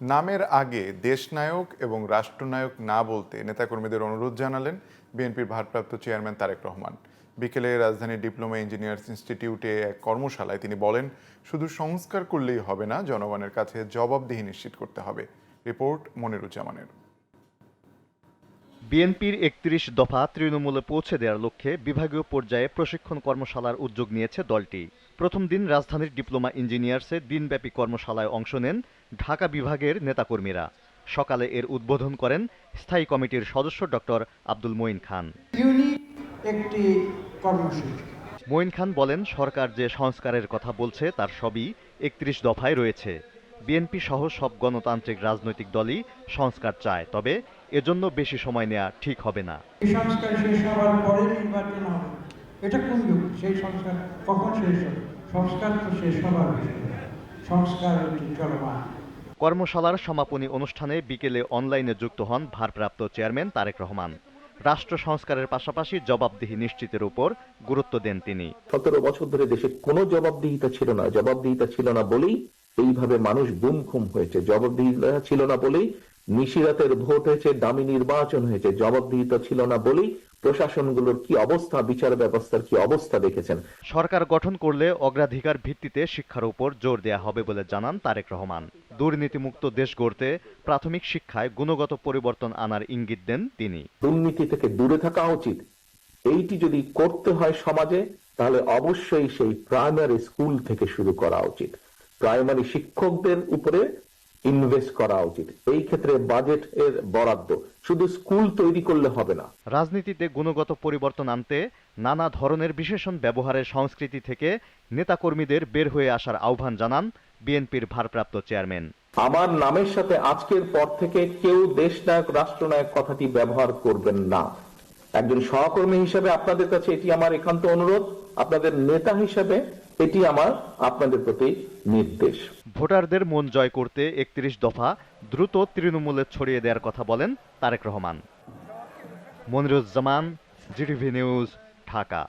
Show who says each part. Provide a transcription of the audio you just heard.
Speaker 1: নামের আগে দেশনায়ক এবং রাষ্ট্রনায়ক না বলতে নেতাকর্মীদের অনুরোধ জানালেন বিএনপির ভারপ্রাপ্ত চেয়ারম্যান তারেক রহমান। বিকেলে রাজধানীর ডিপ্লোমা ইঞ্জিনিয়ার্স ইনস্টিটিউটে এক কর্মশালায় তিনি বলেন, শুধু সংস্কার করলেই হবে না, জনগণের কাছে জবাবদিহি নিশ্চিত করতে হবে। রিপোর্ট মনিরুজ্জামানের।
Speaker 2: বিএনপির একত্রিশ দফা তৃণমূলে পৌঁছে দেওয়ার লক্ষ্যে বিভাগীয় পর্যায়ে প্রশিক্ষণ কর্মশালার উদ্যোগ নিয়েছে দলটি। প্রথম দিন রাজধানীর ডিপ্লোমা ইঞ্জিনিয়ার্সে দিনব্যাপী কর্মশালায় অংশ নেন ঢাকা বিভাগের নেতাকর্মীরা। সকালে এর উদ্বোধন করেন স্থায়ী কমিটির সদস্য ডক্টর আব্দুল মঈন খান।
Speaker 3: একটি কর্মসূচি।
Speaker 2: মঈন খান বলেন সরকার যে সংস্কারের কথা বলছে তার সবই একত্রিশ দফায় রয়েছে। বিএনপি সহ সব গণতান্ত্রিক রাজনৈতিক দলই সংস্কার চায় তবে এজন্য বেশি সময় নেওয়া ঠিক হবে না।
Speaker 3: সংস্কার শেষ হওয়ার পরে নির্বাচন হবে। এটা কোন সেই সংস্কার কখন শেষ হবে? সংস্কার তো শেষ হবার সংস্কার চলমান।
Speaker 2: কর্মশালার সমাপনী অনুষ্ঠানে বিকেলে অনলাইনে যুক্ত হন ভারপ্রাপ্ত চেয়ারম্যান তারেক রহমান। রাষ্ট্র সংস্কারের পাশাপাশি জবাবদিহি নিশ্চিতের উপর গুরুত্ব দেন তিনি।
Speaker 4: সতেরো বছর ধরে দেশে কোনো জবাবদিহিতা ছিল না। জবাবদিহিতা ছিল না বলেই এইভাবে মানুষ গুম খুম হয়েছে। জবাবদিহিতা ছিল না বলেই নিশিরাতের ভোট হয়েছে দামি নির্বাচন হয়েছে। জবাবদিহিতা ছিল না বলেই প্রশাসনগুলোর কি অবস্থা বিচার ব্যবস্থার কি অবস্থা দেখেছেন?
Speaker 2: সরকার গঠন করলে অগ্রাধিকার ভিত্তিতে শিক্ষার উপর জোর দেয়া হবে বলে জানান তারেক রহমান। দুর্নীতিমুক্ত দেশ গড়তে প্রাথমিক শিক্ষায় গুণগত পরিবর্তন আনার ইঙ্গিত দেন তিনি।
Speaker 4: দুর্নীতি থেকে দূরে থাকা উচিত। এইটি যদি করতে হয় সমাজে তাহলে অবশ্যই সেই প্রাইমারি স্কুল থেকে শুরু করা উচিত। প্রাইমারি শিক্ষকদের উপরে ইনভেস্ট করা উচিত। এই ক্ষেত্রে বাজেট এর বরাদ্দ। শুধু স্কুল তৈরি করলে হবে না।
Speaker 2: রাজনীতিতে গুণগত পরিবর্তন আনতে নানা ধরনের বিশেষণ ব্যবহারের সংস্কৃতি থেকে নেতাকর্মীদের বের হয়ে আসার আহ্বান জানান বিএনপির ভারপ্রাপ্ত চেয়ারম্যান।
Speaker 4: আমার নামের সাথে আজকের পর থেকে কেউ দেশনায়ক রাষ্ট্রনায়ক কথাটি ব্যবহার করবেন না। একজন সহকর্মী হিসেবে আপনাদের কাছে এটি আমার একান্ত অনুরোধ। আপনাদের নেতা হিসেবে এটি আমার আপনাদের প্রতি নির্দেশ।
Speaker 2: ভোটারদের মন জয় করতে একত্রিশ দফা দ্রুত তৃণমূলে ছড়িয়ে দেওয়ার কথা বলেন Tarek Rahman. Moniruzzaman, GTV news, Dhaka.